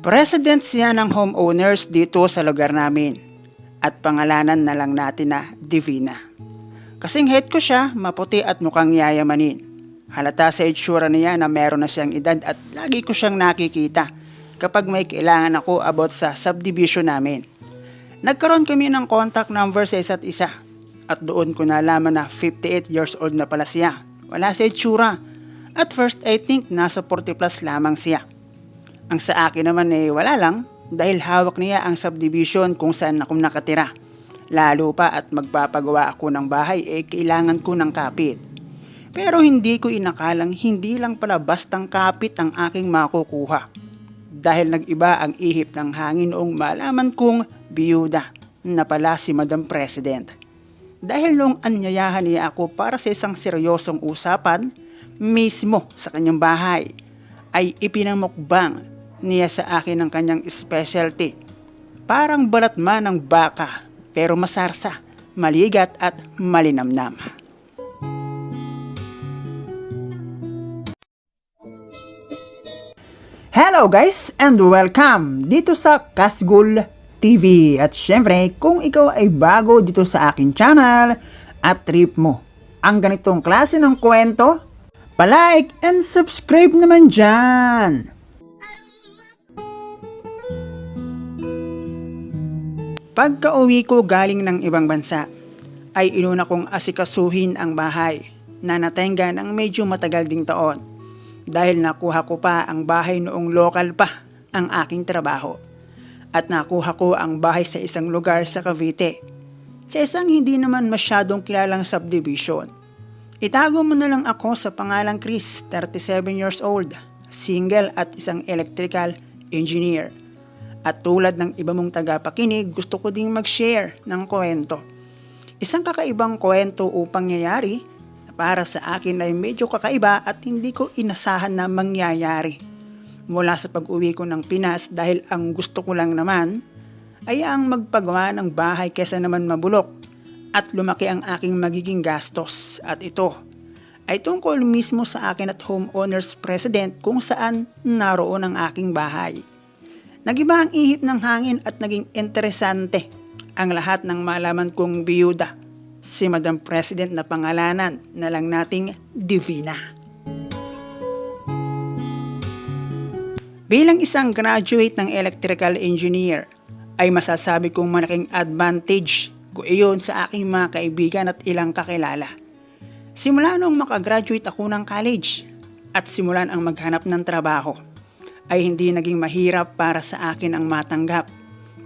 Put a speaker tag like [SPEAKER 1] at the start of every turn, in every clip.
[SPEAKER 1] President siya ng homeowners dito sa lugar namin at pangalanan na lang natin na Divina. Kasing head ko siya, maputi at mukhang yayamanin. Halata sa itsura niya na meron na siyang edad at lagi ko siyang nakikita kapag may kailangan ako about sa subdivision namin. Nagkaroon kami ng contact number sa isa't isa at doon ko nalaman na 58 years old na pala siya. Wala sa itsura. At first I think nasa 40 plus lamang siya. Ang sa akin naman eh wala lang dahil hawak niya ang subdivision kung saan ako nakatira. Lalo pa at magpapagawa ako ng bahay eh kailangan ko ng kapit. Pero hindi ko inakalang hindi lang pala bastang kapit ang aking makukuha. Dahil nag-iba ang ihip ng hangin noong malaman kong biyuda na pala si Madam President. Dahil nung anyayahan niya ako para sa isang seryosong usapan, mismo sa kanyang bahay, ay ipinamukbang niya sa akin ang kanyang specialty. Parang balat man ng baka, pero masarsa, maligat at malinamnam. Hello guys and welcome dito sa Kasgul TV. At syempre, kung ikaw ay bago dito sa akin channel at trip mo ang ganitong klase ng kwento, palike and subscribe naman dyan. Pagka uwi ko galing ng ibang bansa, ay inuna kong asikasuhin ang bahay na natenga ng medyo matagal ding taon dahil nakuha ko pa ang bahay noong lokal pa ang aking trabaho. At nakuha ko ang bahay sa isang lugar sa Cavite, sa isang hindi naman masyadong kilalang subdivision. Itago mo na lang ako sa pangalang Chris, 37 years old, single at isang electrical engineer. At tulad ng iba mong tagapakinig, gusto ko ding mag-share ng kwento. Isang kakaibang kwento upang nangyayari na para sa akin ay medyo kakaiba at hindi ko inasahan na mangyayari. Mula sa pag-uwi ko ng Pinas dahil ang gusto ko lang naman ay ang magpagawa ng bahay kesa naman mabulok at lumaki ang aking magiging gastos at ito ay tungkol mismo sa akin at homeowners president kung saan naroon ang aking bahay. Nagiba ang ihip ng hangin at naging interesante ang lahat ng malaman kong biyuda. Si Madam President na pangalanan na lang nating Divina. Bilang isang graduate ng electrical engineer, ay masasabi kong malaking advantage ko iyon sa aking mga kaibigan at ilang kakilala. Simula nung makagraduate ako ng college at simulan ang maghanap ng trabaho, ay hindi naging mahirap para sa akin ang matanggap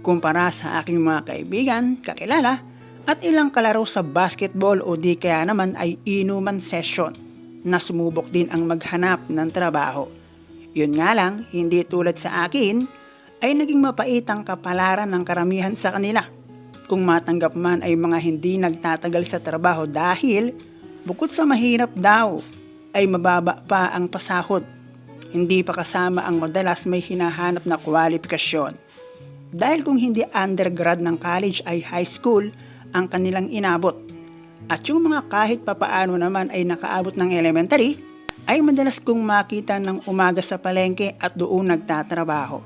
[SPEAKER 1] kumpara sa aking mga kaibigan, kakilala, at ilang kalaro sa basketball o di kaya naman ay inuman session na sumubok din ang maghanap ng trabaho. Yun nga lang, hindi tulad sa akin, ay naging mapait ang kapalaran ng karamihan sa kanila. Kung matanggap man ay mga hindi nagtatagal sa trabaho dahil bukod sa mahirap daw, ay mababa pa ang pasahod. Hindi pa kasama ang madalas may hinahanap na kwalifikasyon. Dahil kung hindi undergrad ng college ay high school ang kanilang inabot. At yung mga kahit papaano naman ay nakaabot ng elementary, ay madalas kong makita ng umaga sa palengke at doon nagtatrabaho.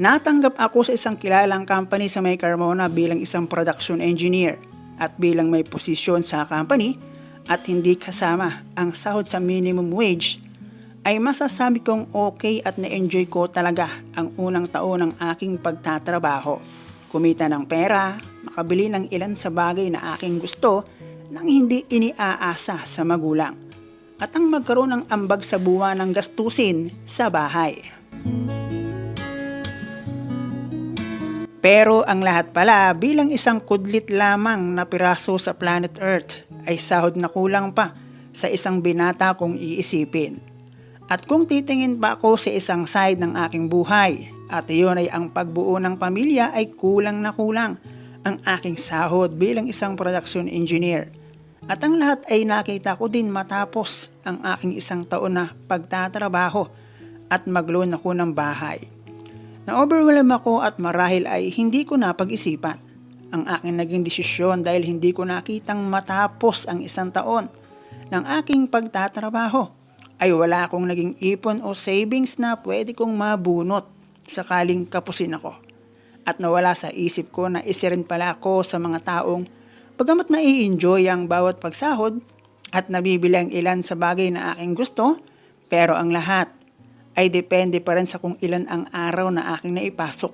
[SPEAKER 1] Natanggap ako sa isang kilalang company sa May Carmona bilang isang production engineer at bilang may posisyon sa company at hindi kasama ang sahod sa minimum wage ay masasabi kong okay at na-enjoy ko talaga ang unang taon ng aking pagtatrabaho. Kumita ng pera, makabili ng ilan sa bagay na aking gusto nang hindi iniaasa sa magulang. At ang magkaroon ng ambag sa buwan ng gastusin sa bahay. Pero ang lahat pala bilang isang kudlit lamang na piraso sa planet Earth ay sahod na kulang pa sa isang binata kong iisipin. At kung titingin pa ako sa isang side ng aking buhay at iyon ay ang pagbuo ng pamilya ay kulang na kulang ang aking sahod bilang isang production engineer. At ang lahat ay nakita ko din matapos ang aking isang taon na pagtatrabaho at mag-loan ako ng bahay. Na-overwhelm ako at marahil ay hindi ko napag-isipan ang aking naging desisyon dahil hindi ko nakitang matapos ang isang taon ng aking pagtatrabaho ay wala akong naging ipon o savings na pwede kong mabunot sakaling kapusin ako. At nawala sa isip ko na isa rin pala ako sa mga taong pagamat na i-enjoy ang bawat pagsahod at nabibili ang ilan sa bagay na aking gusto, pero ang lahat ay depende pa rin sa kung ilan ang araw na aking naipasok.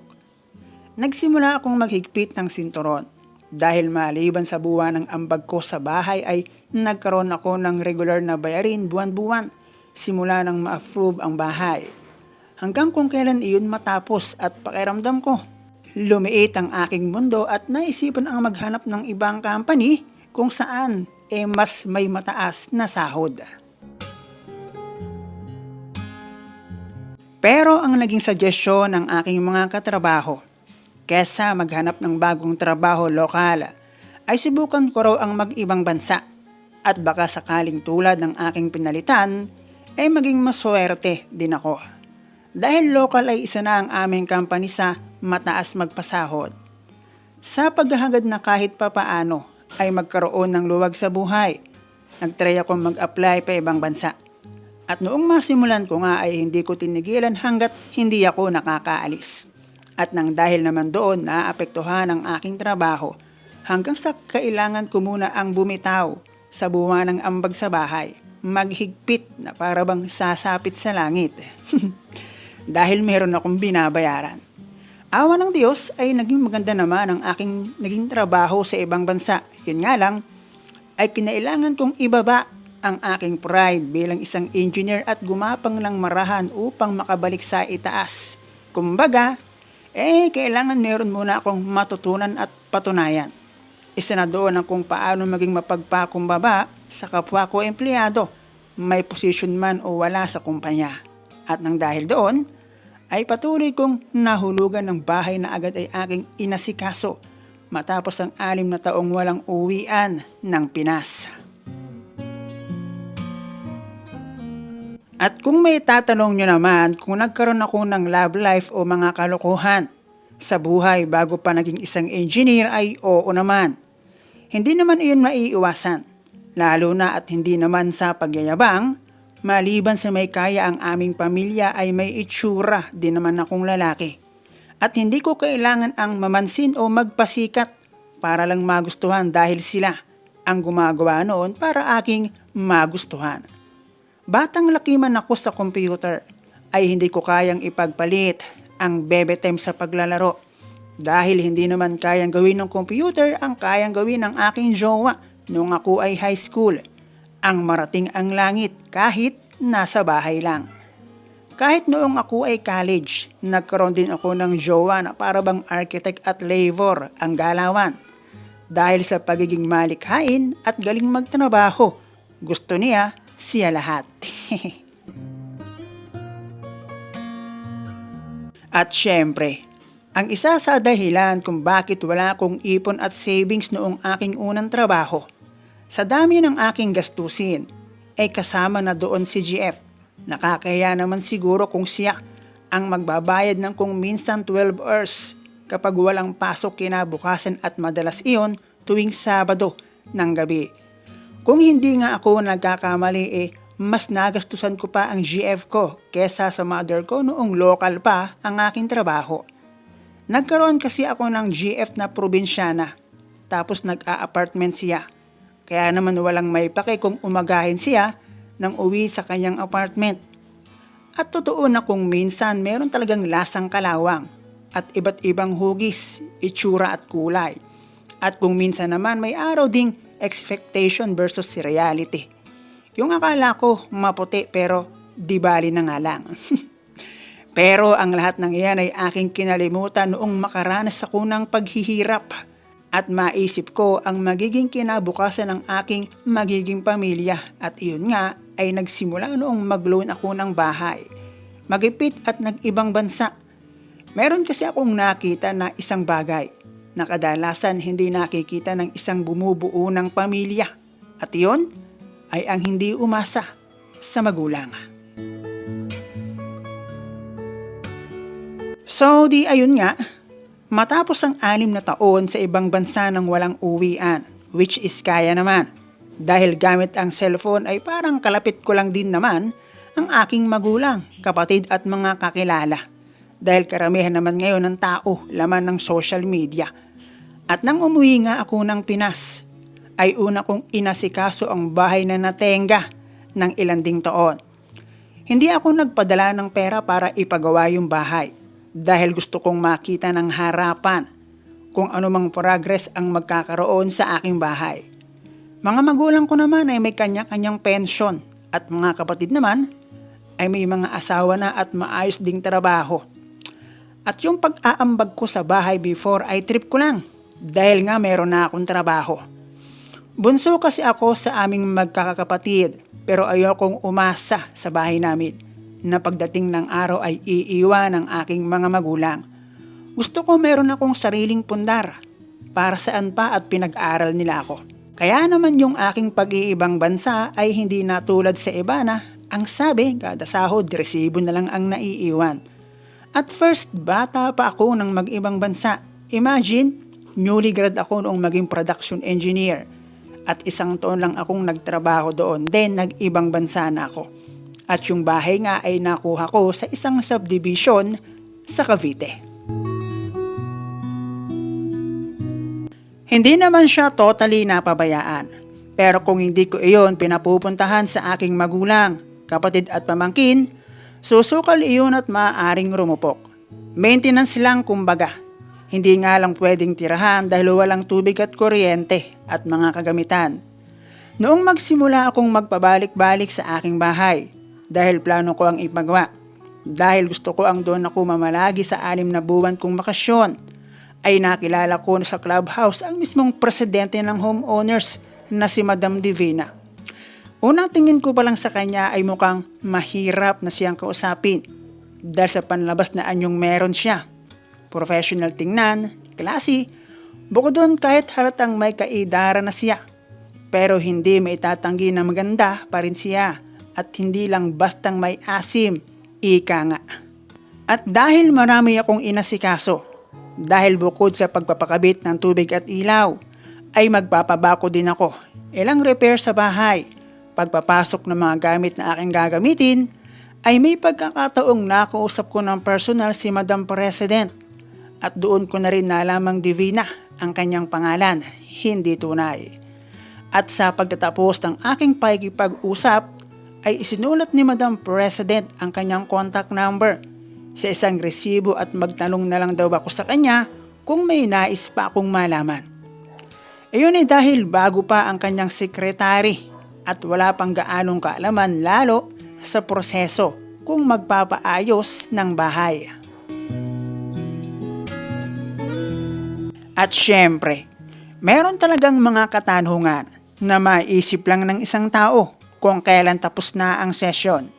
[SPEAKER 1] Nagsimula akong maghigpit ng sinturon dahil maliban sa buwan ng ambag ko sa bahay ay nagkaroon ako ng regular na bayarin buwan-buwan simula nang ma-approve ang bahay. Hanggang kung kailan iyon matapos at pakiramdam ko. Lumiit ang aking mundo at naisipan ang maghanap ng ibang company kung saan eh mas may mataas na sahod. Pero ang naging suggestion ng aking mga katrabaho, kesa maghanap ng bagong trabaho lokal, ay subukan ko raw ang mag-ibang bansa at baka sakaling tulad ng aking pinalitan, ay maging maswerte din ako. Dahil local ay isa na ang aming company sa mataas magpasahod. Sa paghahagad na kahit papaano ay magkaroon ng luwag sa buhay, nagtry ako mag-apply pa ibang bansa. At noong masimulan ko nga ay hindi ko tinigilan hanggat hindi ako nakakaalis. At nang dahil naman doon naapektuhan ang aking trabaho, hanggang sa kailangan ko muna ang bumitaw sa buwan ng ambag sa bahay, maghigpit na para bang sasapit sa langit. dahil meron akong binabayaran. Awa ng Diyos ay naging maganda naman ang aking naging trabaho sa ibang bansa. Yun nga lang, ay kinailangan kong ibaba ang aking pride bilang isang engineer at gumapang ng marahan upang makabalik sa itaas. Kumbaga, eh kailangan meron muna akong matutunan at patunayan. Isa na doon ang kung paano maging mapagpakumbaba sa kapwa ko empleyado, may position man o wala sa kumpanya. At nang dahil doon, ay patuloy kong nahulugan ng bahay na agad ay aking inasikaso matapos ang alim na taong walang uwian ng Pinas. At kung may tatanong nyo naman kung nagkaroon ako ng love life o mga kalokohan sa buhay bago pa naging isang engineer ay oo naman. Hindi naman iyon maiiwasan, lalo na at hindi naman sa pagyayabang, maliban sa may kaya ang aming pamilya ay may itsura din naman akong lalaki. At hindi ko kailangan ang mamansin o magpasikat para lang magustuhan dahil sila ang gumagawa noon para aking magustuhan. Batang laki man ako sa computer, ay hindi ko kayang ipagpalit ang bebe time sa paglalaro. Dahil hindi naman kayang gawin ng computer ang kayang gawin ng aking jowa nung ako ay high school. Ang marating ang langit kahit nasa bahay lang. Kahit noong ako ay college, nagkaroon din ako ng jowa na para bang architect at labor ang galawan. Dahil sa pagiging malikhain at galing magtrabaho, gusto niya siya lahat. at syempre, ang isa sa dahilan kung bakit wala akong ipon at savings noong aking unang trabaho, sa dami ng aking gastusin, ay kasama na doon si GF. Nakakaya naman siguro kung siya ang magbabayad ng kung minsan 12 hours kapag walang pasok kinabukasan at madalas iyon tuwing Sabado ng gabi. Kung hindi nga ako nagkakamali eh, mas nagastusan ko pa ang GF ko kesa sa mother ko noong local pa ang aking trabaho. Nagkaroon kasi ako ng GF na probinsyana, tapos nag-a-apartment siya. Kaya naman walang may pake kung umagahin siya nang uwi sa kanyang apartment. At totoo na kung minsan meron talagang lasang kalawang at iba't ibang hugis, itsura at kulay. At kung minsan naman may araw ding expectation versus reality. Yung akala ko maputi pero di bali na nga lang. pero ang lahat ng iyan ay aking kinalimutan noong makaranas ako ng paghihirap at maisip ko ang magiging kinabukasan ng aking magiging pamilya at iyon nga ay nagsimula noong mag-loan ako ng bahay. Magipit at nag-ibang bansa. Meron kasi akong nakita na isang bagay na kadalasan hindi nakikita ng isang bumubuo ng pamilya. At iyon ay ang hindi umasa sa magulang. So di ayun nga, matapos ang anim na taon sa ibang bansa ng walang uwian, which is kaya naman. Dahil gamit ang cellphone ay parang kalapit ko lang din naman ang aking magulang, kapatid at mga kakilala dahil karamihan naman ngayon ng tao laman ng social media. At nang umuwi nga ako ng Pinas, ay una kong inasikaso ang bahay na natenga ng ilang ding taon. Hindi ako nagpadala ng pera para ipagawa yung bahay dahil gusto kong makita ng harapan kung anumang progress ang magkakaroon sa aking bahay. Mga magulang ko naman ay may kanya-kanyang pensyon at mga kapatid naman ay may mga asawa na at maayos ding trabaho. At yung pag-aambag ko sa bahay before ay trip ko lang dahil nga meron na akong trabaho. Bunso kasi ako sa aming magkakapatid pero ayokong umasa sa bahay namin na pagdating ng araw ay iiwan ng aking mga magulang. Gusto ko meron akong sariling pundar para saan pa at pinag-aral nila ako. Kaya naman yung aking pag-iibang bansa ay hindi na tulad sa iba na ang sabi kada sahod resibo na lang ang naiiwan. At first, bata pa ako ng mag-ibang bansa. Imagine, newly grad ako noong maging production engineer. At isang taon lang akong nagtrabaho doon, then nag-ibang bansa na ako. At yung bahay nga ay nakuha ko sa isang subdivision sa Cavite. Hindi naman siya totally napabayaan. Pero kung hindi ko iyon pinapupuntahan sa aking magulang, kapatid at pamangkin, susukal iyon at maaaring rumupok. Maintenance lang kumbaga. Hindi nga lang pwedeng tirahan dahil walang tubig at kuryente at mga kagamitan. Noong magsimula akong magpabalik-balik sa aking bahay dahil plano ko ang ipagawa. Dahil gusto ko ang doon ako mamalagi sa anim na buwan kong bakasyon ay nakilala ko sa clubhouse ang mismong presidente ng homeowners na si Madam Divina. Unang tingin ko pa lang sa kanya ay mukhang mahirap na siyang kausapin dahil sa panlabas na anyong meron siya. Professional tingnan, klase, bukod doon kahit halatang may kaidara na siya. Pero hindi may tatanggi na maganda pa rin siya at hindi lang bastang may asim, ika nga. At dahil marami akong inasikaso, dahil bukod sa pagpapakabit ng tubig at ilaw, ay magpapabako din ako. Ilang repair sa bahay, pagpapasok ng mga gamit na aking gagamitin, ay may pagkakataong nakausap ko ng personal si Madam President at doon ko na rin nalamang Divina ang kanyang pangalan, hindi tunay. At sa pagtatapos ng aking pagkipag-usap, ay isinulat ni Madam President ang kanyang contact number sa isang resibo at magtanong na lang daw ako sa kanya kung may nais pa akong malaman. Iyon ay dahil bago pa ang kanyang sekretary at wala pang gaanong kaalaman lalo sa proseso kung magpapaayos ng bahay. At syempre, meron talagang mga katanungan na maisip lang ng isang tao kung kailan tapos na ang sesyon.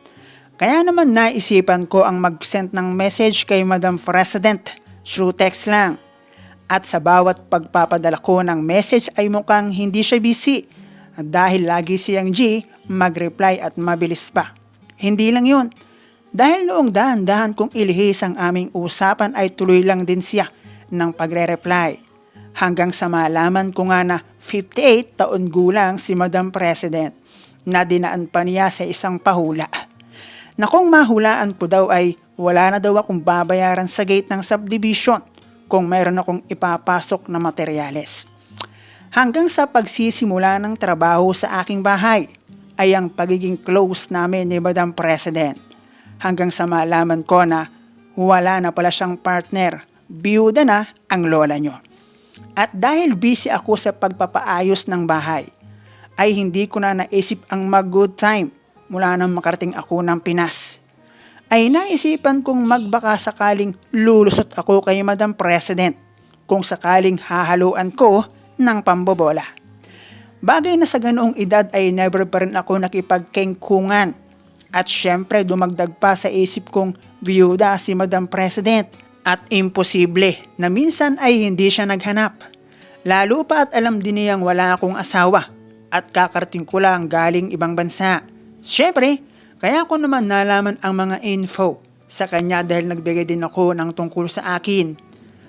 [SPEAKER 1] Kaya naman naisipan ko ang mag-send ng message kay Madam President through text lang. At sa bawat pagpapadala ko ng message ay mukhang hindi siya busy dahil lagi siyang G mag-reply at mabilis pa. Hindi lang yun. Dahil noong dahan-dahan kong ilihis ang aming usapan ay tuloy lang din siya ng pagre-reply. Hanggang sa malaman ko nga na 58 taon gulang si Madam President na dinaan pa niya sa isang pahula na kung mahulaan ko daw ay wala na daw akong babayaran sa gate ng subdivision kung mayroon akong ipapasok na materyales. Hanggang sa pagsisimula ng trabaho sa aking bahay ay ang pagiging close namin ni Madam President. Hanggang sa malaman ko na wala na pala siyang partner, biyuda na ang lola nyo. At dahil busy ako sa pagpapaayos ng bahay, ay hindi ko na naisip ang mag-good time mula nang makarating ako ng Pinas, ay naisipan kong magbaka sakaling lulusot ako kay Madam President kung sakaling hahaluan ko ng pambobola. Bagay na sa ganoong edad ay never pa rin ako nakipagkengkungan at syempre dumagdag pa sa isip kong viyuda si Madam President at imposible na minsan ay hindi siya naghanap. Lalo pa at alam din niyang wala akong asawa at kakarating ko lang galing ibang bansa. Siyempre, kaya ko naman nalaman ang mga info sa kanya dahil nagbigay din ako ng tungkol sa akin.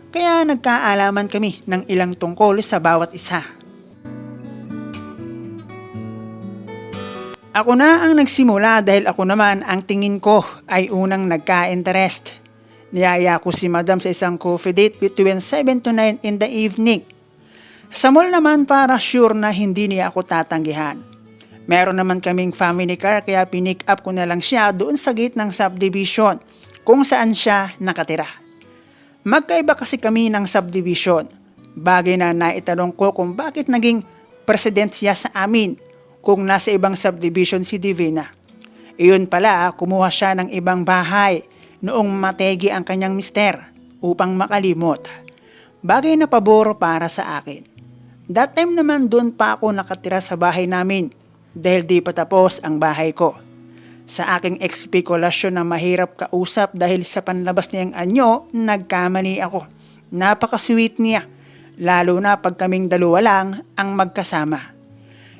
[SPEAKER 1] Kaya nagkaalaman kami ng ilang tungkol sa bawat isa. Ako na ang nagsimula dahil ako naman ang tingin ko ay unang nagka-interest. Niyaya ko si Madam sa isang coffee date between 7 to 9 in the evening. Sa naman para sure na hindi niya ako tatanggihan. Meron naman kaming family car kaya pinick up ko na lang siya doon sa gate ng subdivision kung saan siya nakatira. Magkaiba kasi kami ng subdivision. Bagay na naitanong ko kung bakit naging president siya sa amin kung nasa ibang subdivision si Divina. Iyon pala, kumuha siya ng ibang bahay noong mategi ang kanyang mister upang makalimot. Bagay na paboro para sa akin. That time naman doon pa ako nakatira sa bahay namin dahil di pa tapos ang bahay ko. Sa aking ekspekulasyon na mahirap kausap dahil sa panlabas niyang anyo, nagkamali ako. Napaka-sweet niya, lalo na pag kaming dalawa lang ang magkasama.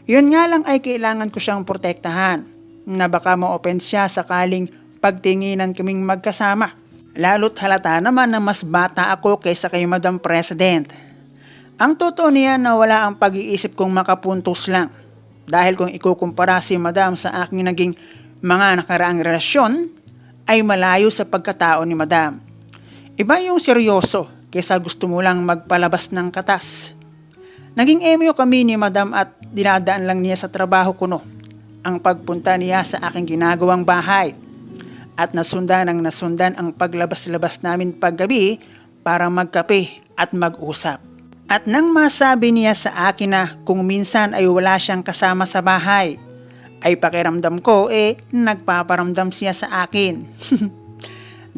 [SPEAKER 1] Yun nga lang ay kailangan ko siyang protektahan na baka ma-open siya sakaling pagtinginan kaming magkasama. Lalo't halata naman na mas bata ako kaysa kay Madam President. Ang totoo niya na wala ang pag-iisip kong makapuntos lang. Dahil kung ikukumpara si Madam sa aking naging mga nakaraang relasyon, ay malayo sa pagkatao ni Madam. Iba yung seryoso kaysa gusto mo lang magpalabas ng katas. Naging emyo kami ni Madam at dinadaan lang niya sa trabaho ko no. Ang pagpunta niya sa aking ginagawang bahay at nasundan ang nasundan ang paglabas-labas namin paggabi para magkape at mag-usap. At nang masabi niya sa akin na kung minsan ay wala siyang kasama sa bahay, ay pakiramdam ko eh nagpaparamdam siya sa akin.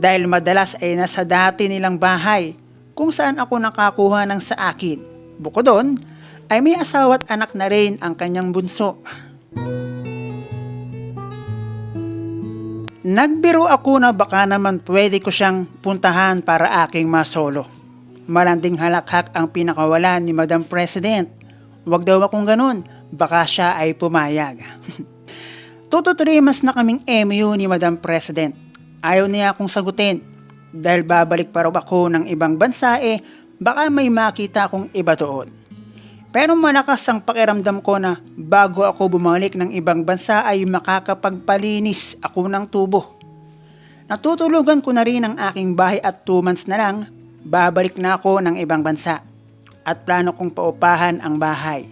[SPEAKER 1] Dahil madalas ay nasa dati nilang bahay kung saan ako nakakuha ng sa akin. Bukod doon, ay may asawa at anak na rin ang kanyang bunso. Nagbiro ako na baka naman pwede ko siyang puntahan para aking masolo. Malanding halakhak ang pinakawalan ni Madam President. Huwag daw akong ganun, baka siya ay pumayag. Toto 3 mas na kaming MU ni Madam President. Ayaw niya akong sagutin. Dahil babalik pa raw ako ng ibang bansa eh, baka may makita akong iba doon. Pero malakas ang pakiramdam ko na bago ako bumalik ng ibang bansa ay makakapagpalinis ako ng tubo. Natutulugan ko na rin ang aking bahay at 2 months na lang, babalik na ako ng ibang bansa. At plano kong paupahan ang bahay.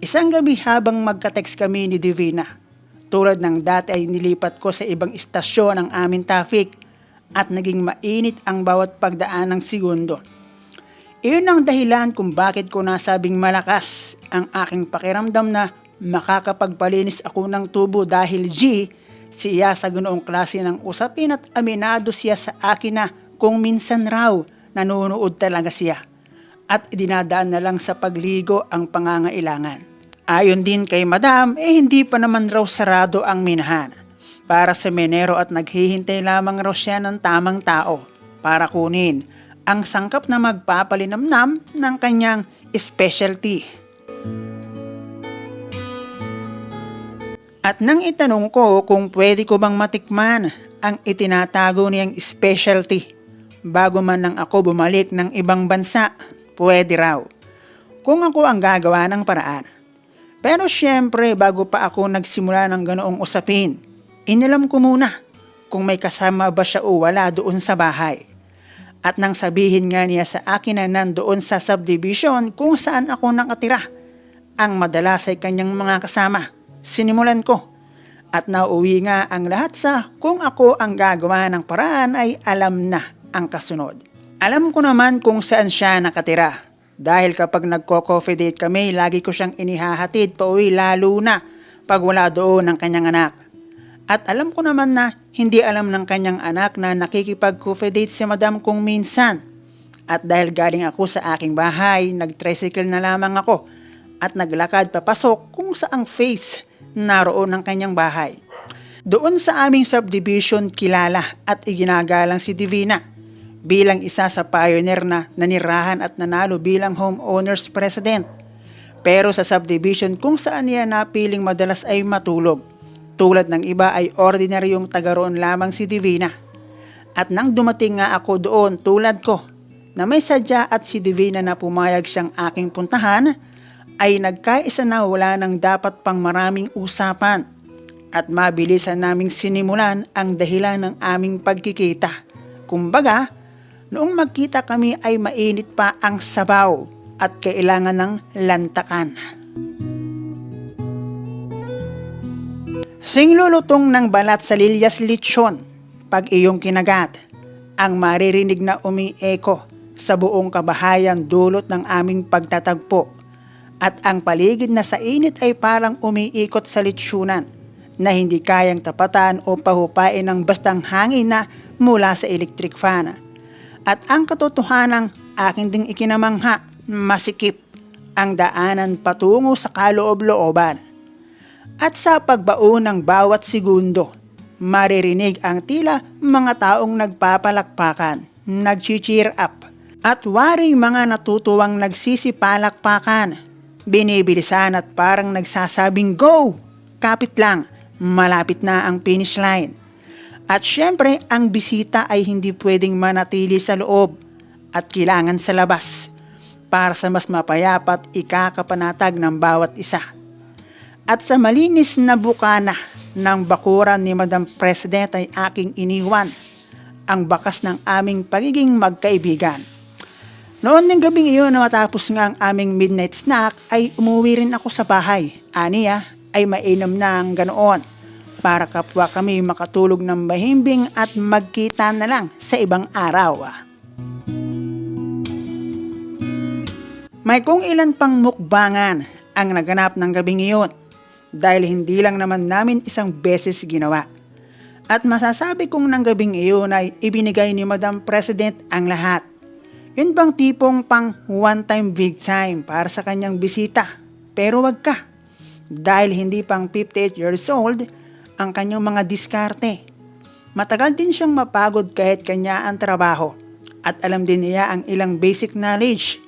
[SPEAKER 1] Isang gabi habang magka-text kami ni Divina, tulad ng dati ay nilipat ko sa ibang istasyon ang aming traffic at naging mainit ang bawat pagdaan ng segundo. Iyon ang dahilan kung bakit ko nasabing malakas ang aking pakiramdam na makakapagpalinis ako ng tubo dahil G, siya sa ganoong klase ng usapin at aminado siya sa akin na kung minsan raw nanonood talaga siya at dinadaan na lang sa pagligo ang pangangailangan. Ayon din kay Madam, eh hindi pa naman raw sarado ang minahan para sa menero at naghihintay lamang raw siya ng tamang tao para kunin ang sangkap na magpapalinamnam ng kanyang specialty. At nang itanong ko kung pwede ko bang matikman ang itinatago niyang specialty bago man nang ako bumalik ng ibang bansa, pwede raw. Kung ako ang gagawa ng paraan. Pero syempre bago pa ako nagsimula ng ganoong usapin, inilam ko muna kung may kasama ba siya o wala doon sa bahay. At nang sabihin nga niya sa akin na nandoon sa subdivision kung saan ako nakatira, ang madalas ay kanyang mga kasama. Sinimulan ko. At nauwi nga ang lahat sa kung ako ang gagawa ng paraan ay alam na ang kasunod. Alam ko naman kung saan siya nakatira. Dahil kapag nagko-coffee date kami, lagi ko siyang inihahatid pa uwi lalo na pag wala doon ang kanyang anak. At alam ko naman na hindi alam ng kanyang anak na nakikipag-coffee date si madam kung minsan. At dahil galing ako sa aking bahay, nag-tricycle na lamang ako at naglakad papasok kung saang face naroon ng kanyang bahay. Doon sa aming subdivision kilala at iginagalang si Divina bilang isa sa pioneer na nanirahan at nanalo bilang homeowners president. Pero sa subdivision kung saan niya napiling madalas ay matulog tulad ng iba ay ordinaryong taga roon lamang si Divina. At nang dumating nga ako doon tulad ko na may sadya at si Divina na pumayag siyang aking puntahan, ay nagkaisa na wala nang dapat pang maraming usapan at mabilisan naming sinimulan ang dahilan ng aming pagkikita Kumbaga, noong magkita kami ay mainit pa ang sabaw at kailangan ng lantakan. Singlulutong ng balat sa lilyas lechon pag iyong kinagat ang maririnig na umieko sa buong kabahayan dulot ng aming pagtatagpo at ang paligid na sa init ay parang umiikot sa litsunan na hindi kayang tapatan o pahupain ng bastang hangin na mula sa electric fan. At ang katotohanang aking ding ikinamangha, masikip ang daanan patungo sa kaloob-looban. At sa pagbaon ng bawat segundo, maririnig ang tila mga taong nagpapalakpakan, nag-cheer up, at waring mga natutuwang nagsisipalakpakan, binibilisan at parang nagsasabing go! Kapit lang, malapit na ang finish line. At syempre, ang bisita ay hindi pwedeng manatili sa loob at kailangan sa labas para sa mas mapayapat ikakapanatag ng bawat isa. At sa malinis na bukana ng bakuran ni Madam President ay aking iniwan ang bakas ng aming pagiging magkaibigan. Noon ng gabing iyon na matapos nga ang aming midnight snack ay umuwi rin ako sa bahay. Aniya ay mainam na ang ganoon para kapwa kami makatulog ng mahimbing at magkita na lang sa ibang araw. May kung ilan pang mukbangan ang naganap ng gabing iyon dahil hindi lang naman namin isang beses ginawa. At masasabi kong ng gabing iyon ay ibinigay ni Madam President ang lahat. Yun bang tipong pang one time big time para sa kanyang bisita? Pero wag ka. Dahil hindi pang 58 years old ang kanyang mga diskarte. Matagal din siyang mapagod kahit kanya ang trabaho. At alam din niya ang ilang basic knowledge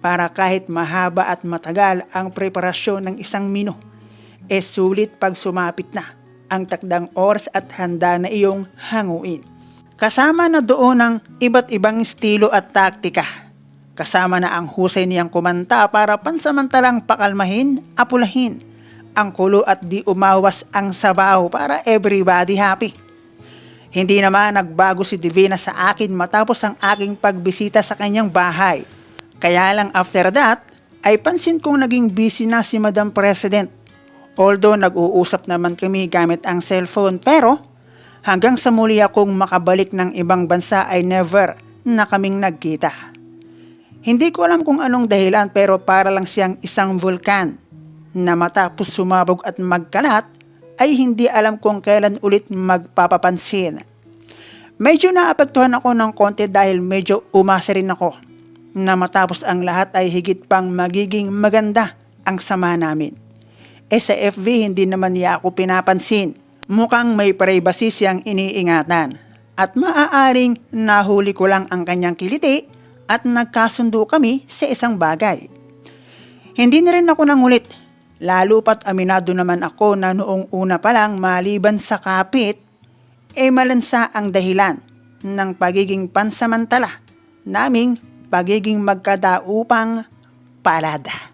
[SPEAKER 1] para kahit mahaba at matagal ang preparasyon ng isang menu, e sulit pag sumapit na ang takdang oras at handa na iyong hanguin. Kasama na doon ang iba't ibang estilo at taktika. Kasama na ang husay niyang kumanta para pansamantalang pakalmahin, apulahin, ang kulo at di umawas ang sabaw para everybody happy. Hindi naman nagbago si Divina sa akin matapos ang aking pagbisita sa kanyang bahay. Kaya lang after that, ay pansin kong naging busy na si Madam President. Although nag-uusap naman kami gamit ang cellphone pero hanggang sa muli akong makabalik ng ibang bansa ay never na kaming nagkita. Hindi ko alam kung anong dahilan pero para lang siyang isang vulkan na matapos sumabog at magkalat ay hindi alam kung kailan ulit magpapapansin. Medyo naapektuhan ako ng konti dahil medyo umasa rin ako na matapos ang lahat ay higit pang magiging maganda ang sama namin. E sa FV hindi naman niya ako pinapansin. Mukhang may privacy siyang iniingatan. At maaaring nahuli ko lang ang kanyang kiliti at nagkasundo kami sa isang bagay. Hindi na rin ako nangulit. Lalo pat aminado naman ako na noong una pa lang maliban sa kapit, e malansa ang dahilan ng pagiging pansamantala naming pagiging magkadaupang palada.